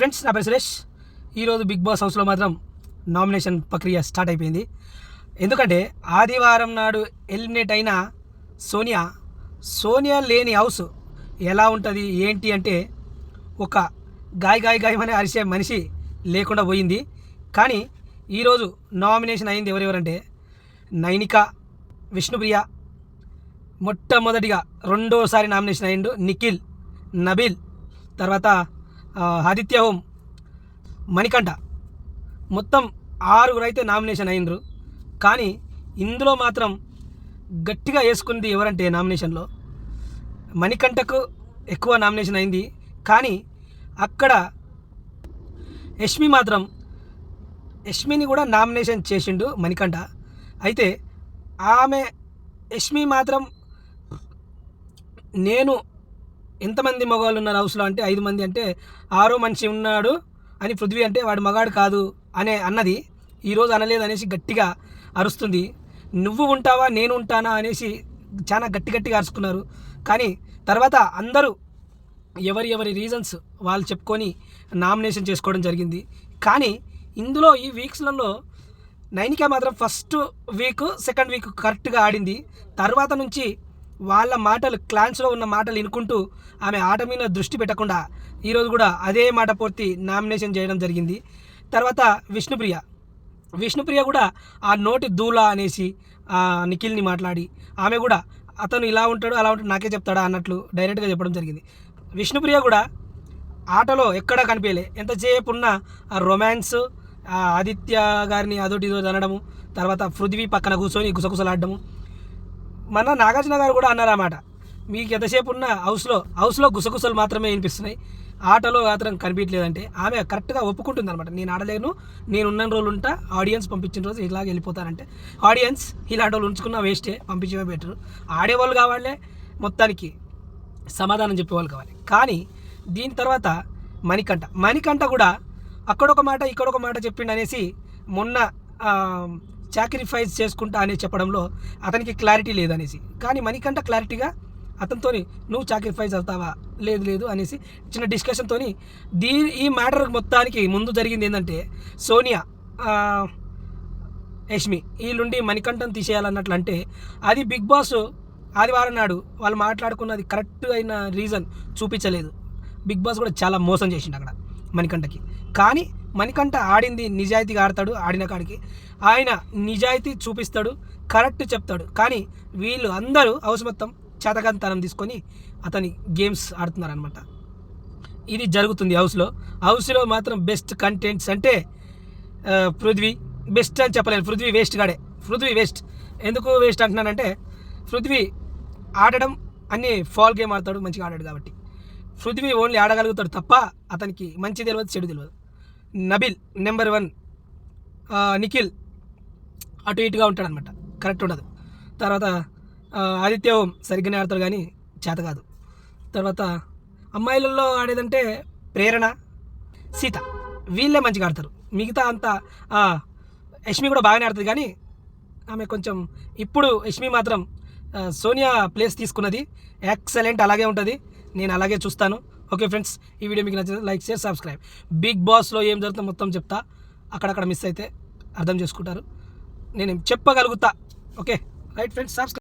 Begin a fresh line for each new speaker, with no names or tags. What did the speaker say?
Friends నా పేరు సురేష్. ఈరోజు బిగ్ బాస్ హౌస్లో మాత్రం నామినేషన్ ప్రక్రియ స్టార్ట్ అయిపోయింది. ఎందుకంటే ఆదివారం నాడు ఎలిమినేట్ అయిన సోనియా సోనియా లేని హౌస్ ఎలా ఉంటుంది ఏంటి అంటే ఒక గాయ గాయ గాయమని అరిసే మనిషి లేకుండా పోయింది. కానీ ఈరోజు నామినేషన్ అయింది ఎవరెవరంటే నైనిక విష్ణుప్రియ మొట్టమొదటిగా రెండోసారి నామినేషన్ అయిండు నిఖిల్ నబిల్ తర్వాత ఆదిత్య హోమ్ మణికంఠ. మొత్తం ఆరుగురు అయితే నామినేషన్ అయినరు. కానీ ఇందులో మాత్రం గట్టిగా వేసుకుంది ఎవరంటే నామినేషన్లో మణికంఠకు ఎక్కువ నామినేషన్ అయింది. కానీ అక్కడ యష్మి మాత్రం యష్మిని కూడా నామినేషన్ చేసిండు మణికంఠ. అయితే ఆమె యష్మి మాత్రం నేను ఎంతమంది మగవాళ్ళు ఉన్నారు హౌస్లో అంటే ఐదు మంది అంటే ఆరో మనిషి ఉన్నాడు అని పృథ్వీ అంటే వాడు మగాడు కాదు అనే అన్నది ఈరోజు అనలేదు అనేసి గట్టిగా అరుస్తుంది. నువ్వు ఉంటావా నేను ఉంటానా? అనేసి చాలా గట్టి గట్టిగా అరుచుకున్నారు కానీ తర్వాత అందరూ ఎవరి ఎవరి రీజన్స్ వాళ్ళు చెప్పుకొని నామినేషన్ చేసుకోవడం జరిగింది. కానీ ఇందులో ఈ వీక్స్లలో నైనిక మాత్రం ఫస్ట్ వీక్ సెకండ్ వీక్ కరెక్ట్గా ఆడింది. తర్వాత నుంచి వాళ్ళ మాటలు క్లాన్స్లో ఉన్న మాటలు వినుకుంటూ ఆమె ఆట మీద దృష్టి పెట్టకుండా ఈరోజు కూడా అదే మాట పూర్తి నామినేషన్ చేయడం జరిగింది. తర్వాత విష్ణుప్రియ. విష్ణుప్రియ కూడా ఆ నోటి దూల అనేసి నిఖిల్ని మాట్లాడి ఆమె కూడా అతను ఇలా ఉంటాడు అలా ఉంటాడు నాకే చెప్తాడా అన్నట్లు డైరెక్ట్గా చెప్పడం జరిగింది. విష్ణుప్రియ కూడా ఆటలో ఎక్కడా కనిపించలే. ఎంతసేపు ఉన్న ఆ రొమాన్స్ ఆదిత్య గారిని అదోటి ఇదో అనడము తర్వాత పృథ్వీ పక్కన కూర్చొని గుసగుసలాడడము మన నాగార్జున గారు కూడా అన్నారన్నమాట. మీకు ఎంతసేపు ఉన్న హౌస్లో హౌస్లో గుసగుసలు మాత్రమే వినిపిస్తున్నాయి. ఆటలో మాత్రం కనిపించలేదంటే ఆమె కరెక్ట్గా ఒప్పుకుంటుంది అనమాట నేను ఆడలేను నేను ఉన్న రోజులు ఉంటా ఆడియన్స్ పంపించిన రోజు ఇలాగ వెళ్ళిపోతానంటే. ఆడియన్స్ ఇలాంటి వాళ్ళు ఉంచుకున్న వేస్టే పంపించమే బెటరు ఆడేవాళ్ళు కావాలే మొత్తానికి సమాధానం చెప్పేవాళ్ళు కావాలి. కానీ దీని తర్వాత మణికంఠ. మణికంఠ కూడా అక్కడొక మాట ఇక్కడొక మాట చెప్పిండు అనేసి మొన్న సాక్రిఫైస్ చేసుకుంటా అనే చెప్పడంలో అతనికి క్లారిటీ లేదనేసి. కానీ మణికంఠ క్లారిటీగా అతనితో నువ్వు సాక్రిఫైస్ అవుతావా? లేదు లేదు అనేసి చిన్న డిస్కషన్తో దీ ఈ మ్యాటర్ మొత్తానికి ముందు జరిగింది ఏంటంటే సోనియా యష్మి వీళ్ళుండి మణికంఠం తీసేయాలన్నట్లు అంటే అది బిగ్ బాస్ ఆదివారం నాడు వాళ్ళు మాట్లాడుకున్నది కరెక్ట్ అయిన రీజన్ చూపించలేదు. బిగ్ బాస్ కూడా చాలా మోసం చేసిండు అక్కడ మణికంఠకి. కానీ మణికంఠ ఆడింది నిజాయితీగా ఆడతాడు ఆడిన కాడికి. ఆయన నిజాయితీ చూపిస్తాడు కరెక్ట్ చెప్తాడు. కానీ వీళ్ళు అందరూ హౌస్ మొత్తం చేతకంతనం తీసుకొని అతని గేమ్స్ ఆడుతున్నారనమాట ఇది జరుగుతుంది హౌస్లో. హౌస్లో మాత్రం బెస్ట్ కంటెంట్స్ అంటే పృథ్వీ బెస్ట్ అని చెప్పలేను. పృథ్వీ వేస్ట్ గాడే. పృథ్వీ వేస్ట్. ఎందుకు వేస్ట్ అంటున్నానంటే పృథ్వీ ఆడడం అన్ని ఫాల్ గేమ్ ఆడతాడు మంచిగా ఆడాడు కాబట్టి. పృథ్వీ ఓన్లీ ఆడగలుగుతాడు తప్ప అతనికి మంచి తెలియదు చెడు తెలియదు నబిల్ నెంబర్ వన్ నిఖిల్ అటు ఇటుగా ఉంటాడనమాట కరెక్ట్ ఉండదు. తర్వాత ఆదిత్య ఓం సరిగ్గానే ఆడతాడు కానీ చేత కాదు. తర్వాత అమ్మాయిలలో ఆడేదంటే ప్రేరణ సీత. వీళ్ళే మంచిగా ఆడతారు. మిగతా అంతా యష్మి కూడా బాగానే ఆడుతుంది కానీ ఆమె కొంచెం ఇప్పుడు యష్మి మాత్రం సోనియా ప్లేస్ తీసుకున్నది. ఎక్సలెంట్ అలాగే ఉంటుంది. నేను అలాగే చూస్తాను. ఓకే ఫ్రెండ్స్ ఈ వీడియో మీకు నచ్చితే లైక్ షేర్ సబ్స్క్రైబ్. బిగ్ బాస్లో ఏం జరుగుతుందో మొత్తం చెప్తా. అక్కడక్కడ మిస్ అయితే అర్థం చేసుకుంటారు. నేను చెప్పగలుగుతా. Okay right friends subscribe.